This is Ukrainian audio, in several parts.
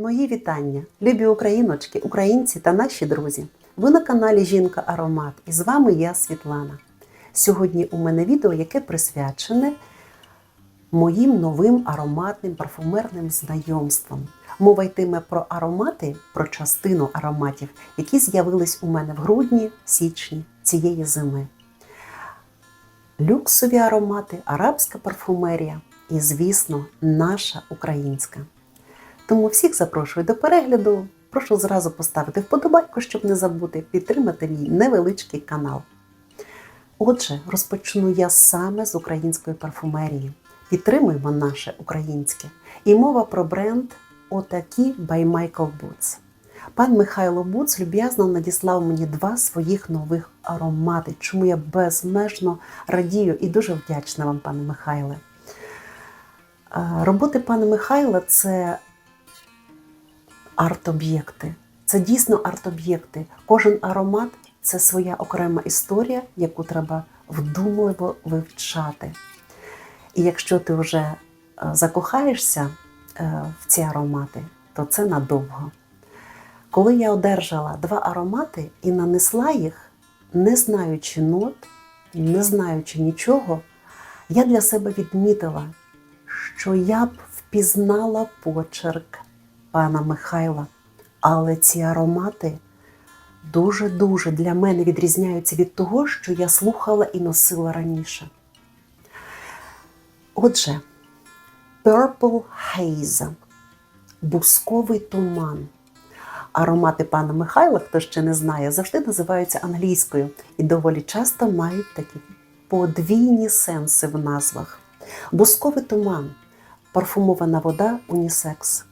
Мої вітання, любі україночки, українці та наші друзі. Ви на каналі Жінка Аромат і з вами я Світлана. Сьогодні у мене відео, яке присвячене моїм новим ароматним парфумерним знайомствам. Мова йтиме про аромати, про частину ароматів, які з'явились у мене в грудні, січні цієї зими. Люксові аромати, арабська парфумерія і, звісно, наша українська. Тому всіх запрошую до перегляду. Прошу зразу поставити вподобайку, щоб не забути підтримати мій невеличкий канал. Отже, розпочну я саме з української парфумерії. Підтримуємо наше українське. І мова про бренд Отакі by Michael Boots. Пан Михайло Буц люб'язно надіслав мені два своїх нових аромати, чому я безмежно радію і дуже вдячна вам, пане Михайле. Е, Роботи пана Михайла це арт-об'єкти. Це дійсно арт-об'єкти. Кожен аромат це своя окрема історія, яку треба вдумливо вивчати. І якщо ти вже е, закохаєшся е, в ці аромати, то це надовго. Коли я одержала два аромати і нанесла їх, не знаючи нот, не знаючи нічого, я для себе відмітила, що я б впізнала почерк пана Михайла, але ці аромати дуже-дуже для мене відрізняються від того, що я слухала і носила раніше. Отже, Purple Haze – бусковий туман. Аромати пана Михайла, хто ще не знає, завжди називаються англійською і доволі часто мають такі подвійні сенси в назвах. Бусковий туман парфумована вода унісекс,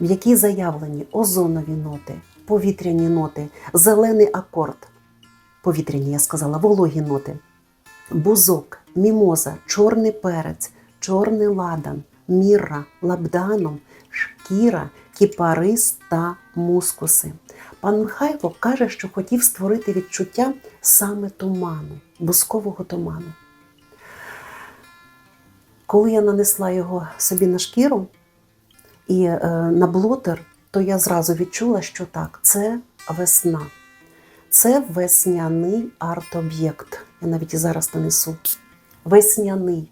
в якій заявлені озонові ноти, повітряні ноти, зелений акорд, повітряні, я сказала, вологі ноти, бузок, мімоза, чорний перець, чорний ладан, мірра, лабданом, шкіра, кіпарис та мускуси. Пан Михайло каже, що хотів створити відчуття саме туману, бускового туману. Коли я нанесла його собі на шкіру і е, на блотер, то я зразу відчула, що так, це весна. Це весняний арт-об'єкт. Я навіть і зараз нанесу. Весняний.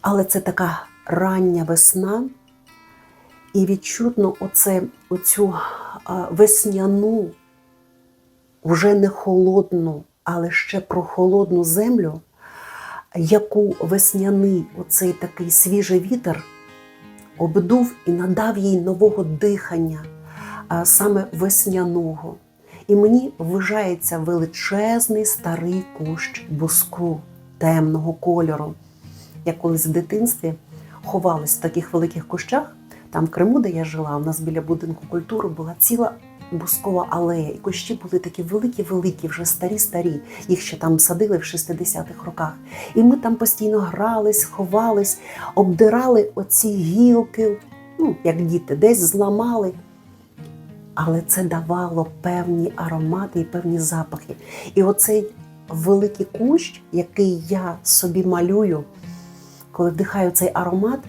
Але це така рання весна, і відчутно оце, оцю весняну, вже не холодну, але ще прохолодну землю, яку весняний оцей такий свіжий вітер обдув і надав їй нового дихання, саме весняного. І мені вважається величезний старий кущ буску темного кольору. Я колись в дитинстві ховалась в таких великих кущах. Там в Криму, де я жила, у нас біля будинку культури була ціла бускова алея, і кущі були такі великі-великі, вже старі-старі. Їх ще там садили в 60-х роках. І ми там постійно грались, ховались, обдирали оці гілки, ну, як діти, десь зламали. Але це давало певні аромати і певні запахи. І оцей великий кущ, який я собі малюю, коли вдихаю цей аромат,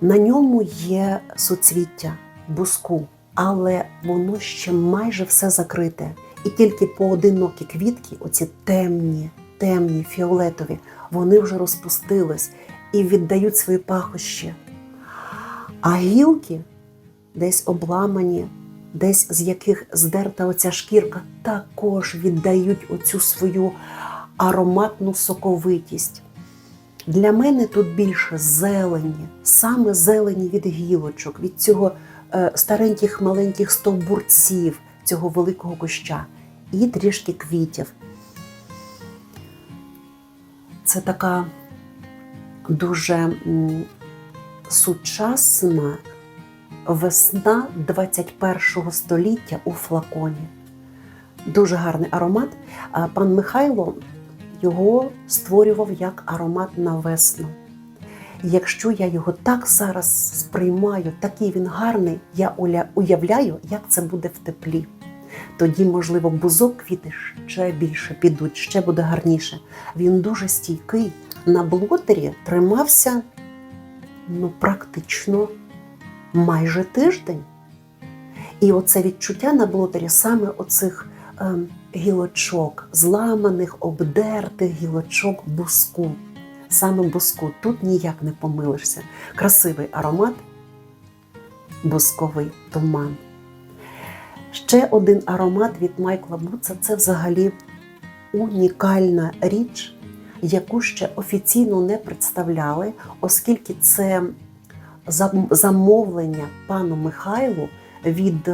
на ньому є суцвіття, буску, але воно ще майже все закрите. І тільки поодинокі квітки, оці темні, темні, фіолетові, вони вже розпустились і віддають свої пахощі. А гілки десь обламані, десь з яких здерта оця шкірка, також віддають оцю свою ароматну соковитість. Для мене тут більше зелені, саме зелені від гілочок, від цього стареньких маленьких стовбурців, цього великого куща, і трішки квітів. Це така дуже сучасна весна 21 століття у флаконі. Дуже гарний аромат. Пан Михайло його створював як аромат на весну. Якщо я його так зараз сприймаю, такий він гарний, я уявляю, як це буде в теплі. Тоді, можливо, бузок квіти ще більше підуть, ще буде гарніше. Він дуже стійкий. На блотері тримався ну, практично майже тиждень. І оце відчуття на блотері саме оцих ем, гілочок, зламаних, обдертих гілочок буску. Саме буску. Тут ніяк не помилишся. Красивий аромат, бусковий туман. Ще один аромат від Майкла Буца це взагалі унікальна річ, яку ще офіційно не представляли, оскільки це замовлення пану Михайлу від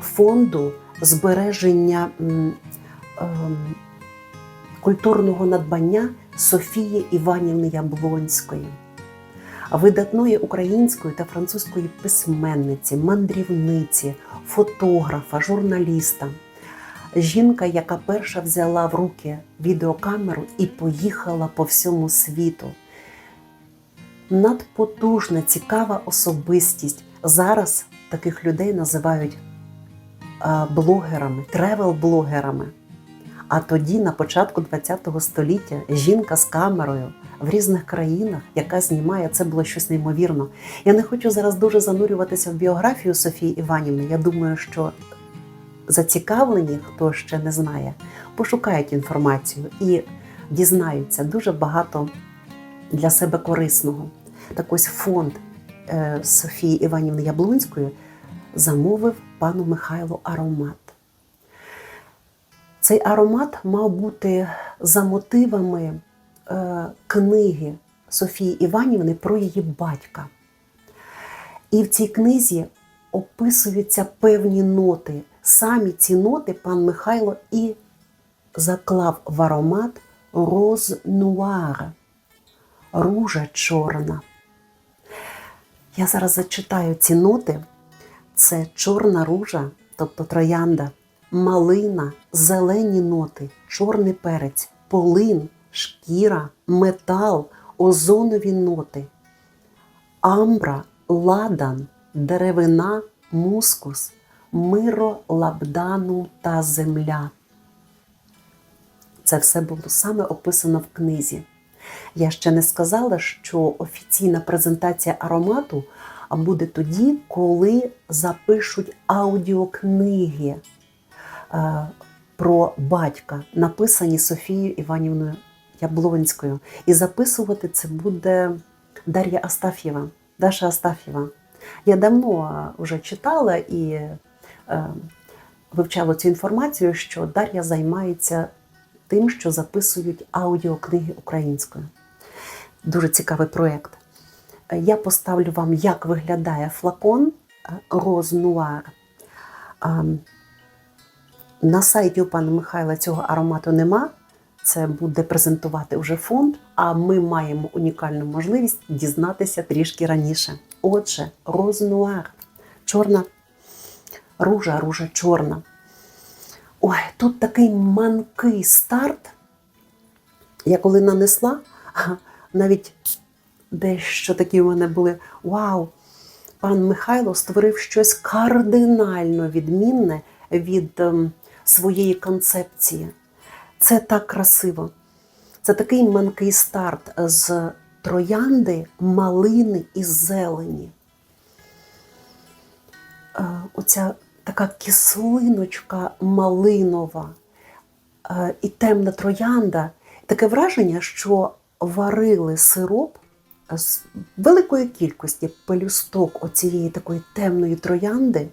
фонду збереження ем, культурного надбання Софії Іванівни Яблонської, видатної української та французької письменниці, мандрівниці, фотографа, журналіста. Жінка, яка перша взяла в руки відеокамеру і поїхала по всьому світу. Надпотужна, цікава особистість. Зараз таких людей називають блогерами, тревел-блогерами. А тоді, на початку ХХ століття, жінка з камерою в різних країнах, яка знімає, це було щось неймовірно. Я не хочу зараз дуже занурюватися в біографію Софії Іванівни. Я думаю, що зацікавлені, хто ще не знає, пошукають інформацію і дізнаються дуже багато для себе корисного. Так ось фонд е, Софії Іванівни Яблунської замовив пану Михайлу аромат. Цей аромат мав бути за мотивами е, книги Софії Іванівни про її батька. І в цій книзі описуються певні ноти. Самі ці ноти пан Михайло і заклав в аромат роз нуар, ружа чорна. Я зараз зачитаю ці ноти. Це чорна ружа, тобто троянда, малина, зелені ноти, чорний перець, полин, шкіра, метал, озонові ноти, амбра, ладан, деревина, мускус, миро, лабдану та земля. Це все було саме описано в книзі. Я ще не сказала, що офіційна презентація аромату буде тоді, коли запишуть аудіокниги про батька, написані Софією Іванівною Яблонською. І записувати це буде Дар'я Астаф'єва. Даша Астаф'єва. Я давно вже читала і е, вивчала цю інформацію, що Дар'я займається тим, що записують аудіокниги українською. Дуже цікавий проєкт. Я поставлю вам, як виглядає флакон Роз Нуар. На сайті у пана Михайла цього аромату нема. Це буде презентувати вже фонд, а ми маємо унікальну можливість дізнатися трішки раніше. Отже, Роз Нуар. Чорна ружа, ружа чорна. Ой, тут такий манкий старт. Я коли нанесла, навіть дещо такі у мене були вау! Пан Михайло створив щось кардинально відмінне від ем, своєї концепції. Це так красиво. Це такий манкий старт з троянди, малини і зелені. Е, Оця така кислиночка малинова е, і темна троянда. Таке враження, що варили сироп з великої кількості пелюсток оцієї такої темної троянди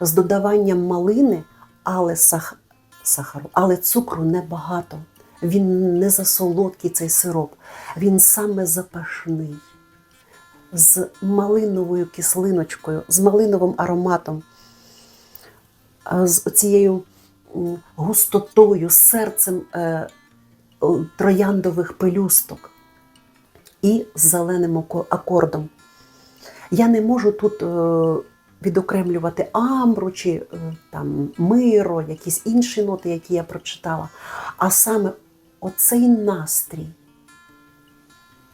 з додаванням малини, але сах... сахару, але цукру небагато. Він не засолодкий цей сироп, він саме запашний, з малиновою кислиночкою, з малиновим ароматом, з цією густотою, серцем е, трояндових пелюсток і з зеленим акордом. Я не можу тут е, відокремлювати амбру чи е, там миро, якісь інші ноти, які я прочитала. А саме оцей настрій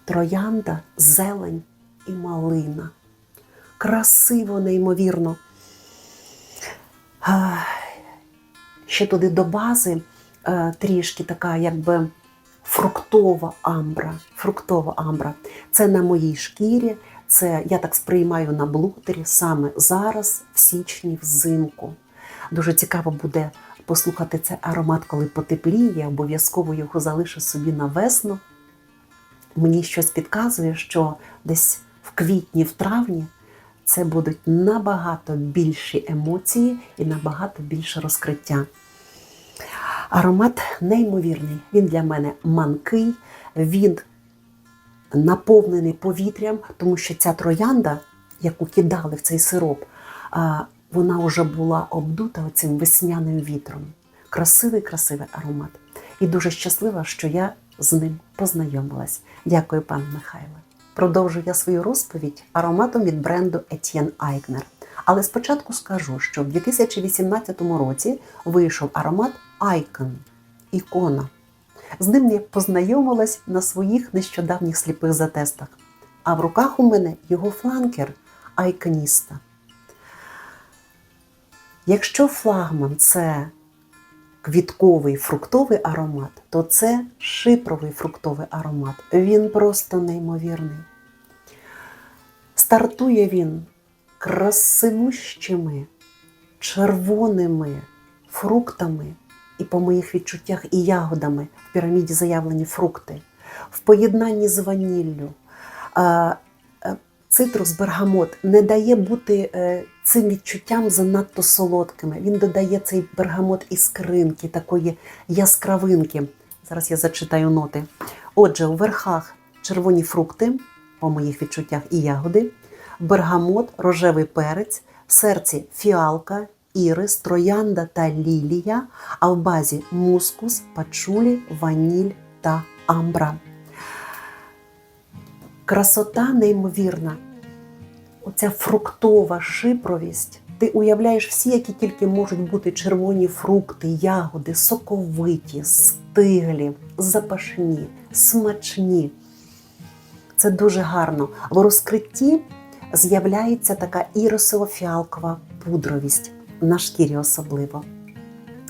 троянда, зелень і малина. Красиво, неймовірно. Ще туди до бази е, трішки така, якби фруктова амбра. Фруктова амбра. Це на моїй шкірі, Це я так сприймаю на блотері саме зараз, в січні, взимку. Дуже цікаво буде послухати цей аромат, коли потепліє. Обов'язково його залишу собі на весну. Мені щось підказує, що десь в квітні, в травні це будуть набагато більші емоції і набагато більше розкриття. Аромат неймовірний. Він для мене манкий, він наповнений повітрям, тому що ця троянда, яку кидали в цей сироп, вона вже була обдута цим весняним вітром. Красивий, красивий аромат. І дуже щаслива, що я з ним познайомилась. Дякую, пан Михайле. Продовжую я свою розповідь ароматом від бренду Etienne Eigner. Але спочатку скажу, що в 2018 році вийшов аромат Icon – ікона. З ним я познайомилась на своїх нещодавніх сліпих затестах. А в руках у мене його фланкер Айконіста. Якщо флагман це квітковий фруктовий аромат, то це шипровий фруктовий аромат. Він просто неймовірний. Стартує він красивущими, червоними фруктами, і по моїх відчуттях і ягодами в піраміді заявлені фрукти, в поєднанні з ваніллю. Е, Цитрус бергамот не дає бути е, цим відчуттям занадто солодкими. Він додає цей бергамот іскринки, такої яскравинки. Зараз я зачитаю ноти. Отже, у верхах червоні фрукти, по моїх відчуттях, і ягоди, бергамот, рожевий перець, в серці фіалка, ірис, троянда та лілія, а в базі мускус, пачулі, ваніль та амбра. Красота неймовірна. Оця фруктова шипровість. Ти уявляєш всі, які тільки можуть бути червоні фрукти, ягоди, соковиті, стиглі, запашні, смачні. Це дуже гарно. В розкритті з'являється така ірисово-фіалкова пудровість на шкірі особливо.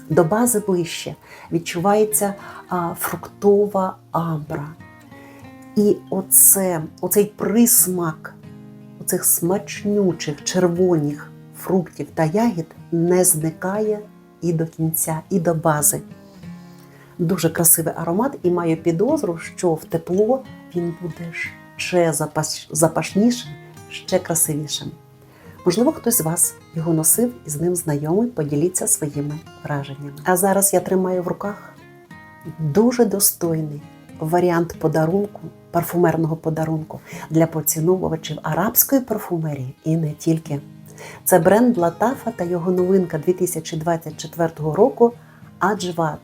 До бази ближче відчувається а, фруктова амбра. І оце, оцей присмак оцих смачнючих червоних фруктів та ягід не зникає і до кінця, і до бази. Дуже красивий аромат, і маю підозру, що в тепло він буде ще запашнішим, ще красивішим. Можливо, хтось з вас його носив і з ним знайомий, поділіться своїми враженнями. А зараз я тримаю в руках дуже достойний варіант подарунку, парфумерного подарунку для поціновувачів арабської парфумерії і не тільки. Це бренд Латафа та його новинка 2024 року Аджват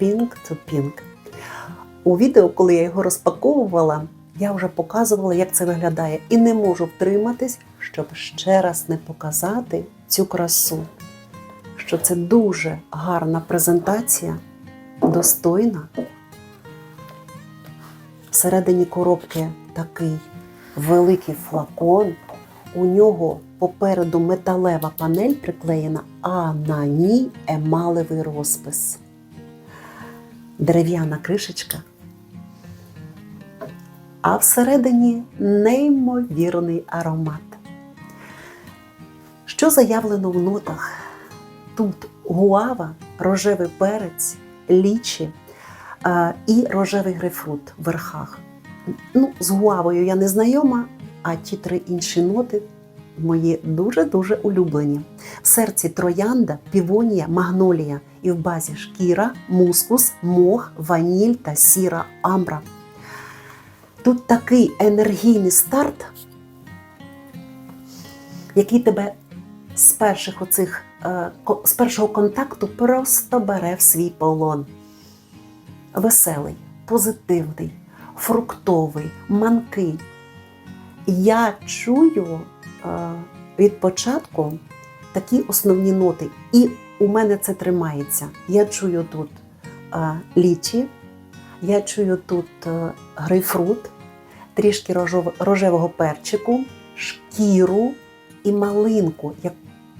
Pink to Pink. У відео, коли я його розпаковувала, я вже показувала, як це виглядає, і не можу втриматись, щоб ще раз не показати цю красу. Що це дуже гарна презентація, достойна. Всередині коробки такий великий флакон. У нього попереду металева панель приклеєна, а на ній емалевий розпис. Дерев'яна кришечка. А всередині неймовірний аромат. Що заявлено в нотах? Тут гуава, рожевий перець, лічі і рожевий грейпфрут в верхах. Ну, з гуавою я не знайома, а ті три інші ноти мої дуже-дуже улюблені. В серці троянда, півонія, магнолія і в базі шкіра, мускус, мох, ваніль та сіра амбра. Тут такий енергійний старт, який тебе з перших оцих, е, з першого контакту просто бере в свій полон. Веселий, позитивний, фруктовий, манкий. Я чую е, від початку такі основні ноти, і у мене це тримається. Я чую тут е, лічі, я чую тут грейпфрут, трішки рожевого перчику, шкіру і малинку,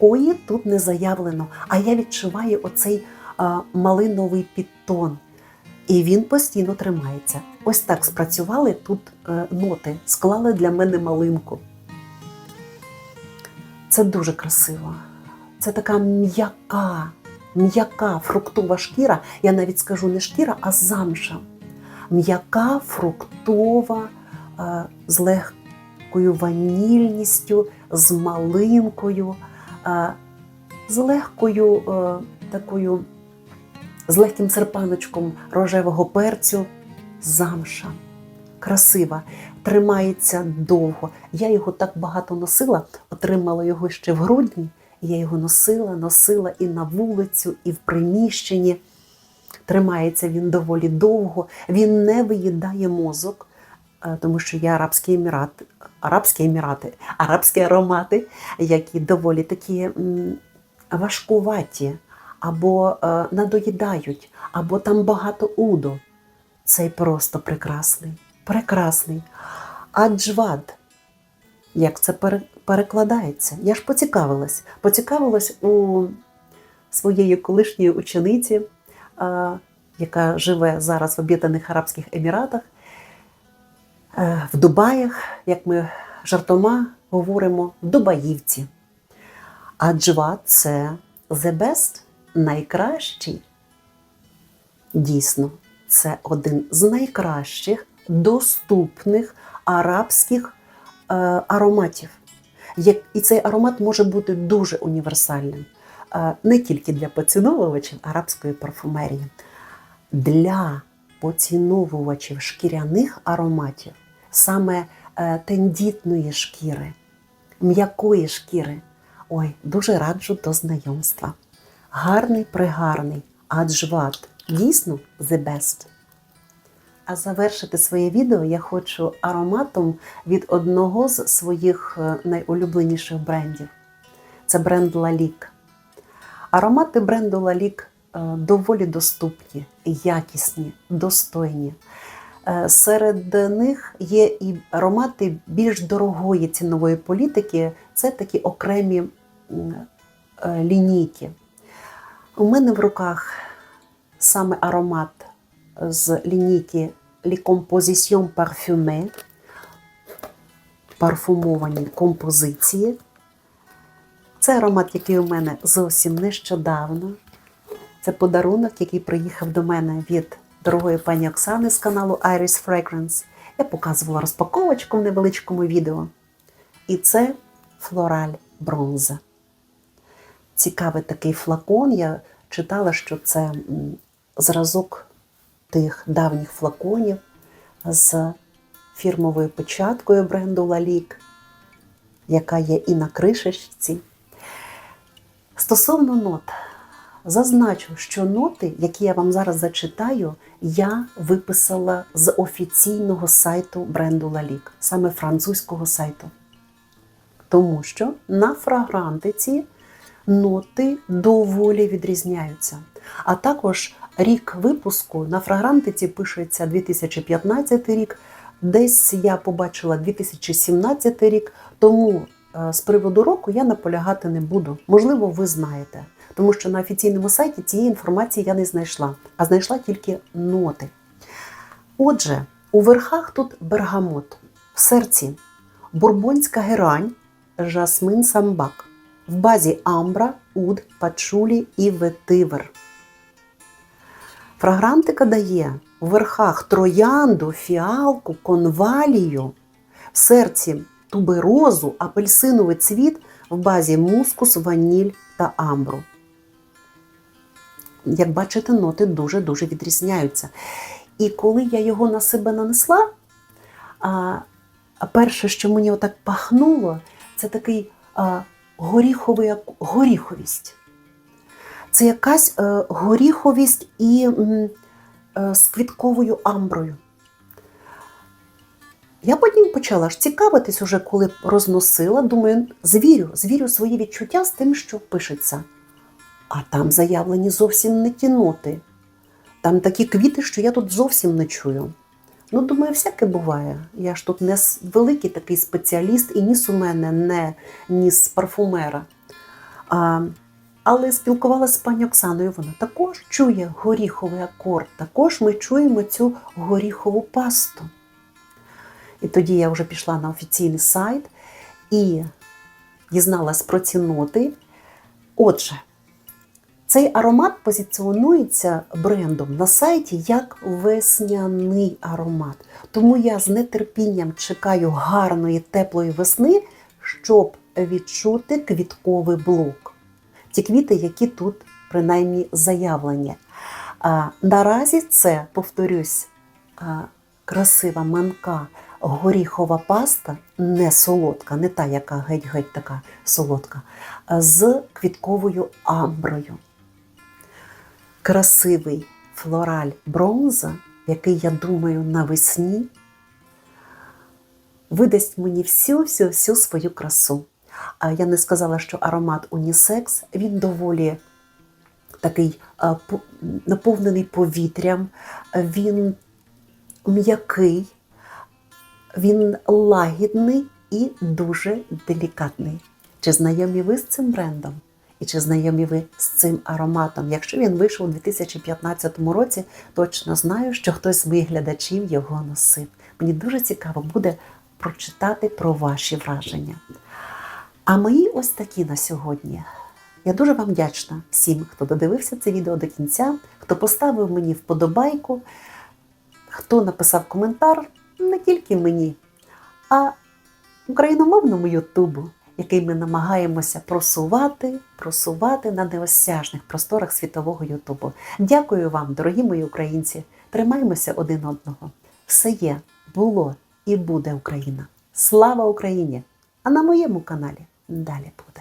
якої тут не заявлено. А я відчуваю оцей а, малиновий підтон. І він постійно тримається. Ось так спрацювали тут е, ноти, склали для мене малинку. Це дуже красиво. Це така м'яка, м'яка фруктова шкіра. Я навіть скажу не шкіра, а замша. М'яка фруктова е, з легкою ванільністю, з малинкою, з легкою е, такою, з легким серпаночком рожевого перцю. Замша. Красива, тримається довго. Я його так багато носила, отримала його ще в грудні. Я його носила, носила і на вулицю, і в приміщенні. Тримається він доволі довго. Він не виїдає мозок, е, тому що є Арабські Емірати, Арабські Емірати, арабські аромати, які доволі такі важкуваті, або е, надоїдають, або там багато уду. Цей просто прекрасний, прекрасний. Аджвад, як це пере- перекладається? Я ж поцікавилась. Поцікавилась у своєї колишньої учениці, е, яка живе зараз в Об'єднаних Арабських Еміратах, в Дубаях, як ми жартома говоримо, Дубаївці. Аджвад це the best, найкращий. Дійсно, це один з найкращих доступних арабських е, ароматів. І цей аромат може бути дуже універсальним е, не тільки для поціновувачів арабської парфумерії, для поціновувачів шкіряних ароматів, саме е, тендітної шкіри, м'якої шкіри. Ой, дуже раджу до знайомства. Гарний, пригарний, аджват. Дійсно the best. А завершити своє відео я хочу ароматом від одного з своїх е, найулюбленіших брендів. Це бренд Lalique. Аромати бренду Lalique е, доволі доступні, якісні, достойні. Е, Серед них є і аромати більш дорогої цінової політики. Це такі окремі е, лінійки. У мене в руках саме аромат з лінійки Les Compositions Parfumées, парфумовані композиції. Це аромат, який у мене зовсім нещодавно. Це подарунок, який приїхав до мене від дорогої пані Оксани з каналу Iris Fragrance. Я показувала розпаковочку в невеличкому відео. І це флораль бронза. Цікавий такий флакон. Я читала, що це зразок тих давніх флаконів з фірмовою печаткою бренду Lalique, яка є і на кришечці. Стосовно нот, зазначу, що ноти, які я вам зараз зачитаю, я виписала з офіційного сайту бренду Lalique, саме французького сайту. Тому що на фрагрантиці ноти доволі відрізняються. А також рік випуску на фрагрантиці пишеться 2015 рік. Десь я побачила 2017 рік, тому е, з приводу року я наполягати не буду. Можливо, ви знаєте, тому що на офіційному сайті цієї інформації я не знайшла, а знайшла тільки ноти. Отже, у верхах тут бергамот, в серці бурбонська герань, жасмин самбак, в базі амбра, уд, пачулі і ветивер. Фрагрантика дає у верхах троянду, фіалку, конвалію, в серці туберозу, апельсиновий цвіт, в базі мускус, ваніль та амбру. Як бачите, ноти дуже-дуже відрізняються. І коли я його на себе нанесла, а, а перше, що мені отак пахнуло, це такий а, горіховий, горіховість. Це якась е, горіховість і м, е, з квітковою амброю. Я потім почала ж цікавитись, уже коли розносила, думаю, звірю, звірю свої відчуття з тим, що пишеться. А там заявлені зовсім не ті ноти. Там такі квіти, що я тут зовсім не чую. Ну, думаю, всяке буває. Я ж тут не великий такий спеціаліст, і ніс у мене не ніс парфумера. А, але спілкувалася з пані Оксаною, вона також чує горіховий акорд, також ми чуємо цю горіхову пасту. І тоді я вже пішла на офіційний сайт і дізналась про ці ноти. Отже, цей аромат позиціонується брендом на сайті як весняний аромат. Тому я з нетерпінням чекаю гарної теплої весни, щоб відчути квітковий блок. Ті квіти, які тут принаймні заявлені. А, наразі це, повторюсь, а, красива манка горіхова паста, не солодка, не та, яка геть-геть така солодка, з квітковою амброю. Красивий флораль бронза, який, я думаю, навесні видасть мені всю всю всю свою красу. А я не сказала, що аромат унісекс, він доволі такий наповнений повітрям, він м'який, він лагідний і дуже делікатний. Чи знайомі ви з цим брендом? І чи знайомі ви з цим ароматом? Якщо він вийшов у 2015 році, точно знаю, що хтось з моїх глядачів його носив. Мені дуже цікаво буде прочитати про ваші враження. А мої ось такі на сьогодні. Я дуже вам вдячна всім, хто додивився це відео до кінця, хто поставив мені вподобайку, хто написав коментар не тільки мені, а україномовному Ютубу, який ми намагаємося просувати, просувати на неосяжних просторах світового Ютубу. Дякую вам, дорогі мої українці. Тримаємося один одного. Все є, було і буде Україна. Слава Україні! А на моєму каналі далі буде.